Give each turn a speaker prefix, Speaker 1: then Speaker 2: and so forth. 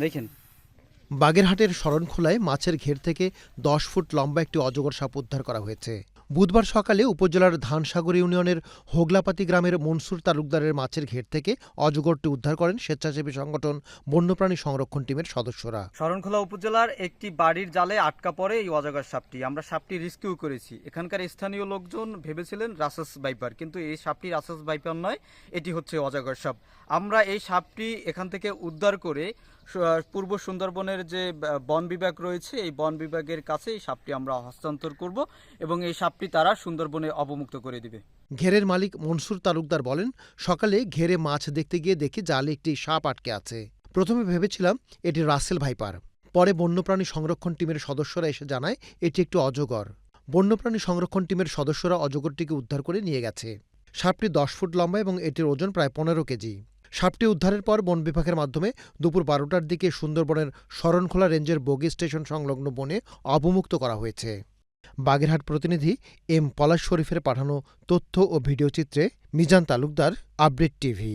Speaker 1: দেখেন।
Speaker 2: বাগেরহাটের শরণখোলায় মাছের ঘের থেকে দশ ফুট লম্বা একটি অজগর সাপ উদ্ধার করা হয়েছে। বুধবার সকালে উপজেলার ধানসাগর ইউনিয়নের হোগলাপাতি গ্রামের মনসুর তালুকদারের মাছের ঘের থেকে অজগরটি উদ্ধার করেন স্বেচ্ছাসেবী সংগঠন বন্যপ্রাণী সংরক্ষণ টিমের সদস্যরা।
Speaker 1: শরণখোলা উপজেলার একটি বাড়ির জালে আটকা পড়ে এই অজগর সাপটি। আমরা সাপটি রেস্কিউ করেছি। এখানকার স্থানীয় লোকজন ভেবেছিলেন রাসাস বাইপার কিন্তু এই সাপটি রাসাস বাইপার নয়, এটি হচ্ছে অজগর সাপ। আমরা এই সাপটি এখান থেকে উদ্ধার করে পূর্ব সুন্দরবনের যে বন বিভাগ রয়েছে, এই বন বিভাগের কাছে এই সাপটি আমরা হস্তান্তর করব এবং এই সাপটি তারা সুন্দরবনে অবমুক্ত করে দিবে।
Speaker 2: ঘেরের মালিক মনসুর তালুকদার বলেন, সকালে ঘেরে মাছ দেখতে গিয়ে দেখি জালে একটি সাপ আটকে আছে। প্রথমে ভেবেছিলাম, এটি রাসেল ভাইপার। পরে বন্যপ্রাণী সংরক্ষণ টিমের সদস্যরা এসে জানায়, এটি একটি অজগর। বন্যপ্রাণী সংরক্ষণ টিমের সদস্যরা অজগরটিকে উদ্ধার করে নিয়ে গেছে। সাপটি দশ ফুট লম্বা এবং এটির ওজন প্রায় পনেরো কেজি। সাপটি উদ্ধারের পর বন বিভাগের মাধ্যমে দুপুর বারোটার দিকে সুন্দরবনের শরণখোলা রেঞ্জের বগি স্টেশন সংলগ্ন বনে অবমুক্ত করা হয়েছে। বাগেরহাট প্রতিনিধি এম পলাশ শরীফের পাঠানো তথ্য ও ভিডিওচিত্রে মিজান তালুকদার আপডেট টিভি।